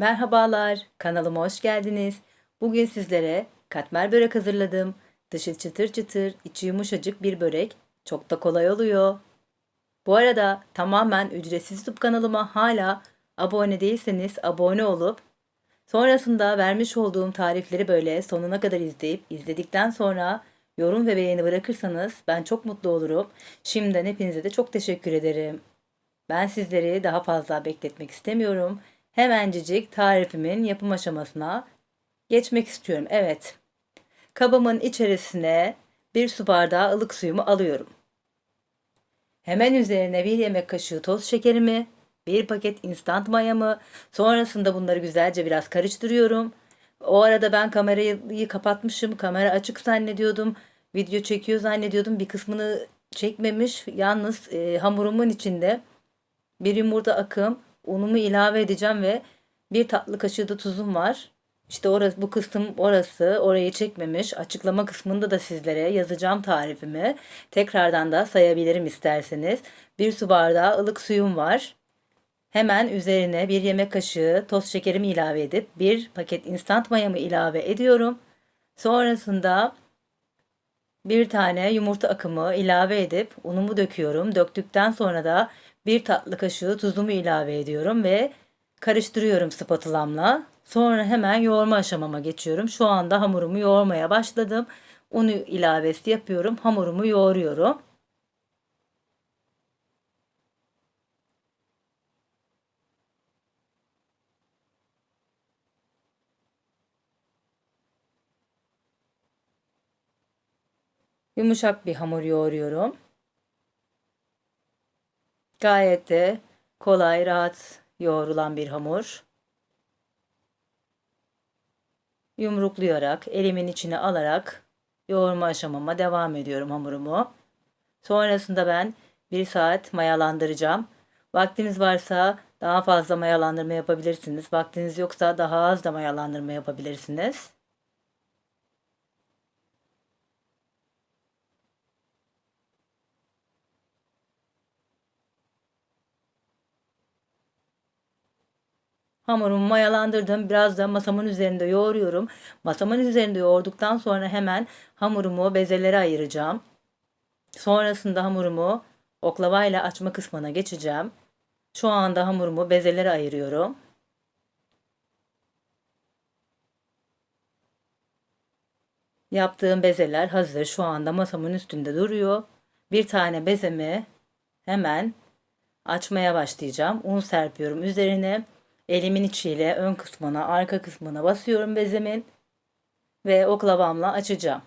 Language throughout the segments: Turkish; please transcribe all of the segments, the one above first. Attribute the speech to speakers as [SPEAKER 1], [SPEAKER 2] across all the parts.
[SPEAKER 1] Merhabalar, kanalıma hoş geldiniz. Bugün sizlere katmer börek hazırladım. Dışı çıtır çıtır, içi yumuşacık bir börek. Çok da kolay oluyor. Bu arada tamamen ücretsiz YouTube kanalıma hala abone değilseniz abone olup sonrasında vermiş olduğum tarifleri böyle sonuna kadar izleyip izledikten sonra yorum ve beğeni bırakırsanız ben çok mutlu olurum. Şimdiden hepinize de çok teşekkür ederim. Ben sizleri daha fazla bekletmek istemiyorum. Hemencecik tarifimin yapım aşamasına geçmek istiyorum. Evet. Kabımın içerisine bir su bardağı ılık suyumu alıyorum. Hemen üzerine bir yemek kaşığı toz şekerimi, bir paket instant mayamı, sonrasında bunları güzelce biraz karıştırıyorum. O arada ben kamerayı kapatmışım, kamera açık zannediyordum, video çekiyor zannediyordum. Bir kısmını çekmemiş. Yalnız e, hamurumun içinde bir yumurta akım, unumu ilave edeceğim ve bir tatlı kaşığı da tuzum var. İşte orası, bu kısım orası orayı çekmemiş. Açıklama kısmında da sizlere yazacağım tarifimi. Tekrardan da sayabilirim isterseniz. Bir su bardağı ılık suyum var. Hemen üzerine bir yemek kaşığı toz şekerimi ilave edip bir paket instant mayamı ilave ediyorum. Sonrasında bir tane yumurta akımı ilave edip unumu döküyorum. Döktükten sonra da bir tatlı kaşığı tuzumu ilave ediyorum ve karıştırıyorum spatulamla. Sonra hemen yoğurma aşamama geçiyorum. Şu anda hamurumu yoğurmaya başladım. Unu ilavesi yapıyorum. Hamurumu yoğuruyorum. Yumuşak bir hamur yoğuruyorum. Gayet de kolay, rahat yoğrulan bir hamur. Yumruklayarak, elimin içine alarak yoğurma aşamama devam ediyorum hamurumu. Sonrasında ben bir saat mayalandıracağım. Vaktiniz varsa daha fazla mayalandırma yapabilirsiniz. Vaktiniz yoksa daha az da mayalandırma yapabilirsiniz. Hamurumu mayalandırdım. Biraz da masamın üzerinde yoğuruyorum. Masamın üzerinde yoğurduktan sonra hemen hamurumu bezelere ayıracağım. Sonrasında hamurumu oklavayla açma kısmına geçeceğim. Şu anda hamurumu bezelere ayırıyorum. Yaptığım bezeler hazır. Şu anda masamın üstünde duruyor. Bir tane bezemi hemen açmaya başlayacağım. Un serpiyorum üzerine. Elimin içiyle ön kısmına, arka kısmına basıyorum bezemin ve oklavamla açacağım.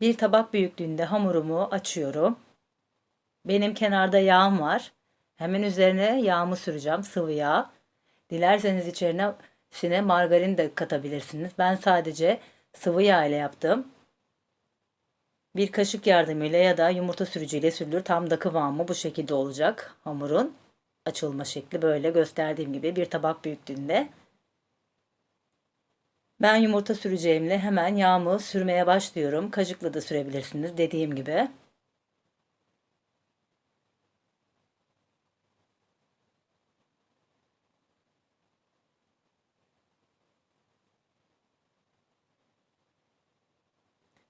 [SPEAKER 1] Bir tabak büyüklüğünde hamurumu açıyorum. Benim kenarda yağım var. Hemen üzerine yağımı süreceğim, sıvı yağ. Dilerseniz içerisine margarin de katabilirsiniz. Ben sadece sıvı yağ ile yaptım. Bir kaşık yardımıyla ya da yumurta sürücüyle sürülür. Tam da kıvamı bu şekilde olacak hamurun. Açılma şekli böyle gösterdiğim gibi bir tabak büyüklüğünde. Ben yumurta süreceğimle hemen yağımı sürmeye başlıyorum. Kaşıkla da sürebilirsiniz dediğim gibi.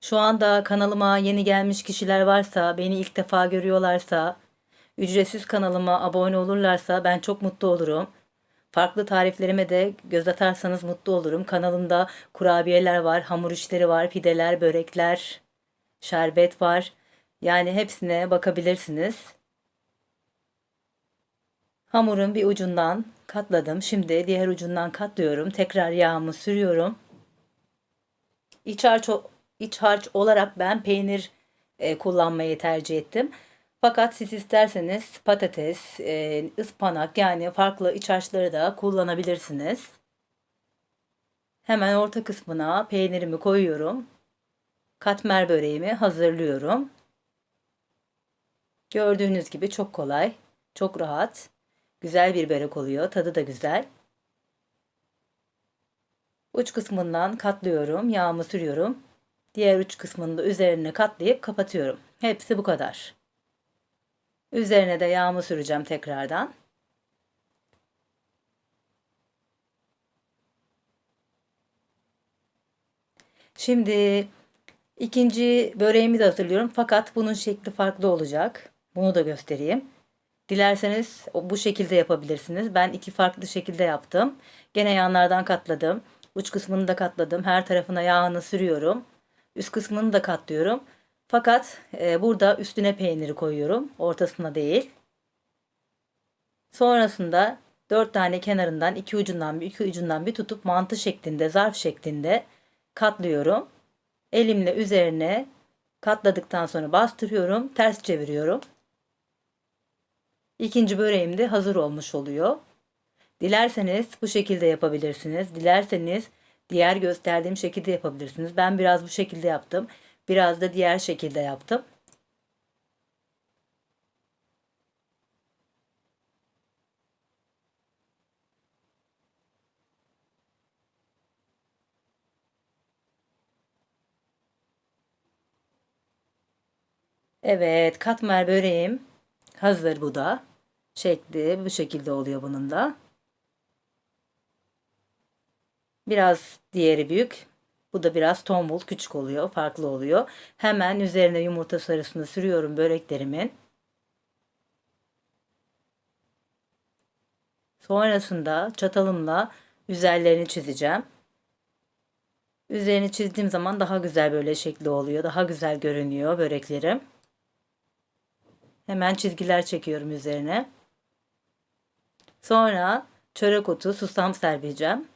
[SPEAKER 1] Şu anda kanalıma yeni gelmiş kişiler varsa, beni ilk defa görüyorlarsa, ücretsiz kanalıma abone olurlarsa ben çok mutlu olurum. Farklı tariflerime de göz atarsanız mutlu olurum. Kanalımda kurabiyeler var, hamur işleri var, pideler, börekler, şerbet var. Yani hepsine bakabilirsiniz. Hamurun bir ucundan katladım. Şimdi diğer ucundan katlıyorum. Tekrar yağımı sürüyorum. İç harç iç harç olarak ben peynir e, kullanmayı tercih ettim. Fakat siz isterseniz patates, e, ıspanak yani farklı iç harçları da kullanabilirsiniz. Hemen orta kısmına peynirimi koyuyorum. Katmer böreğimi hazırlıyorum. Gördüğünüz gibi çok kolay, çok rahat, güzel bir börek oluyor. Tadı da güzel. Uç kısmından katlıyorum, yağımı sürüyorum. Diğer uç kısmını da üzerine katlayıp kapatıyorum. Hepsi bu kadar. Üzerine de yağımı süreceğim tekrardan. Şimdi ikinci böreğimi de hazırlıyorum fakat bunun şekli farklı olacak. Bunu da göstereyim. Dilerseniz bu şekilde yapabilirsiniz. Ben iki farklı şekilde yaptım. Gene yanlardan katladım. Uç kısmını da katladım. Her tarafına yağını sürüyorum. Üst kısmını da katlıyorum. Fakat e, burada üstüne peyniri koyuyorum. Ortasına değil. Sonrasında dört tane kenarından iki ucundan bir iki ucundan bir tutup mantı şeklinde zarf şeklinde katlıyorum. Elimle üzerine katladıktan sonra bastırıyorum. Ters çeviriyorum. İkinci böreğim de hazır olmuş oluyor. Dilerseniz bu şekilde yapabilirsiniz. Dilerseniz diğer gösterdiğim şekilde yapabilirsiniz. Ben biraz bu şekilde yaptım. Biraz da diğer şekilde yaptım. Evet, katmer böreğim hazır bu da. Şekli bu şekilde oluyor bunun da. Biraz diğeri büyük. Bu da biraz tombul, küçük oluyor, farklı oluyor. Hemen üzerine yumurta sarısını sürüyorum böreklerimin. Sonrasında çatalımla üzerlerini çizeceğim. Üzerini çizdiğim zaman daha güzel böyle şekli oluyor. Daha güzel görünüyor böreklerim. Hemen çizgiler çekiyorum üzerine. Sonra çörek otu, susam serpeceğim.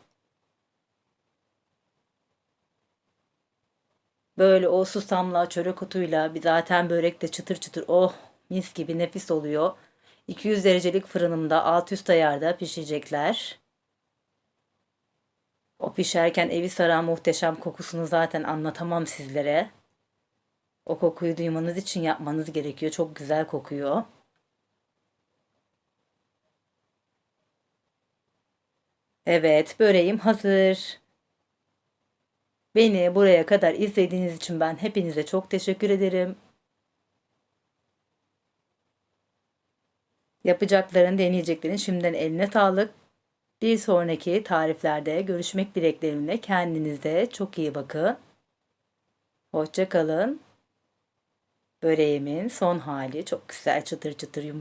[SPEAKER 1] Böyle o susamla, çörek otuyla bir zaten börek de çıtır çıtır oh mis gibi nefis oluyor. 200 derecelik fırınımda alt üst ayarda pişecekler. O pişerken evi saran muhteşem kokusunu zaten anlatamam sizlere. O kokuyu duymanız için yapmanız gerekiyor. Çok güzel kokuyor. Evet, böreğim hazır. Beni buraya kadar izlediğiniz için ben hepinize çok teşekkür ederim. Yapacakların, deneyeceklerin şimdiden eline sağlık. Bir sonraki tariflerde görüşmek dileklerimle kendinize çok iyi bakın. Hoşça kalın. Böreğimin son hali çok güzel çıtır çıtır yumuşak.